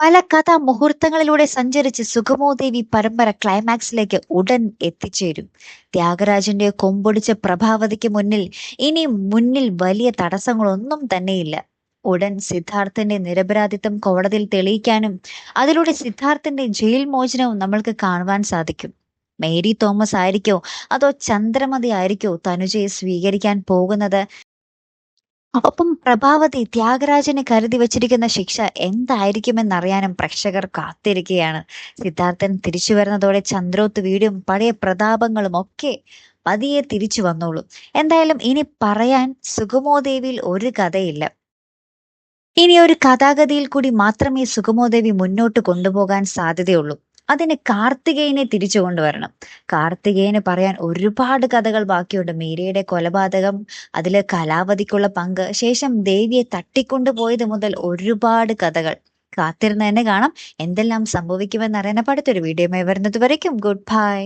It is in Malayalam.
പല കഥാ മുഹൂർത്തങ്ങളിലൂടെ സഞ്ചരിച്ച് സുഗമോദേവി പരമ്പര ക്ലൈമാക്സിലേക്ക് ഉടൻ എത്തിച്ചേരും. ത്യാഗരാജന്റെ കൊമ്പൊടിച്ച പ്രഭാവതിക്ക് മുന്നിൽ ഇനി മുന്നിൽ വലിയ തടസ്സങ്ങളൊന്നും തന്നെയില്ല. ഉടൻ സിദ്ധാർത്ഥന്റെ നിരപരാധിത്വം കോടതിയിൽ തെളിയിക്കാനും അതിലൂടെ സിദ്ധാർത്ഥന്റെ ജയിൽ മോചനവും നമ്മൾക്ക് കാണുവാൻ സാധിക്കും. മേരി തോമസ് ആയിരിക്കോ അതോ ചന്ദ്രമതി ആയിരിക്കോ തനുജയെ സ്വീകരിക്കാൻ പോകുന്നത്? ഒപ്പം പ്രഭാവതി ത്യാഗരാജന് കരുതി വച്ചിരിക്കുന്ന ശിക്ഷ എന്തായിരിക്കുമെന്നറിയാനും പ്രേക്ഷകർ കാത്തിരിക്കുകയാണ്. സിദ്ധാർത്ഥൻ തിരിച്ചു വരുന്നതോടെ ചന്ദ്രോത്ത് വീടും പഴയ പ്രതാപങ്ങളും ഒക്കെ പതിയെ തിരിച്ചു വന്നോളും. എന്തായാലും ഇനി പറയാൻ സുഗമോദേവിയിൽ ഒരു കഥയില്ല. ഇനി ഒരു കഥാഗതിയിൽ കൂടി മാത്രമേ സുഗമോദേവി മുന്നോട്ട് കൊണ്ടുപോകാൻ സാധ്യതയുള്ളൂ. അതിന് കാർത്തികേയനെ തിരിച്ചു കൊണ്ടുവരണം. കാർത്തികേയന് പറയാൻ ഒരുപാട് കഥകൾ ബാക്കിയുണ്ട്. മീരയുടെ കൊലപാതകം അതിൽ കലാവതിക്കുള്ള പങ്ക് ശേഷം ദേവിയെ തട്ടിക്കൊണ്ടുപോയത് മുതൽ ഒരുപാട് കഥകൾ. കാത്തിരുന്ന് തന്നെ കാണാം. എന്തെല്ലാം സംഭവിക്കുമെന്ന് അറിയാൻ അടുത്തൊരു വീഡിയോയുമായി വരുന്നത് വരയ്ക്കും. Good bye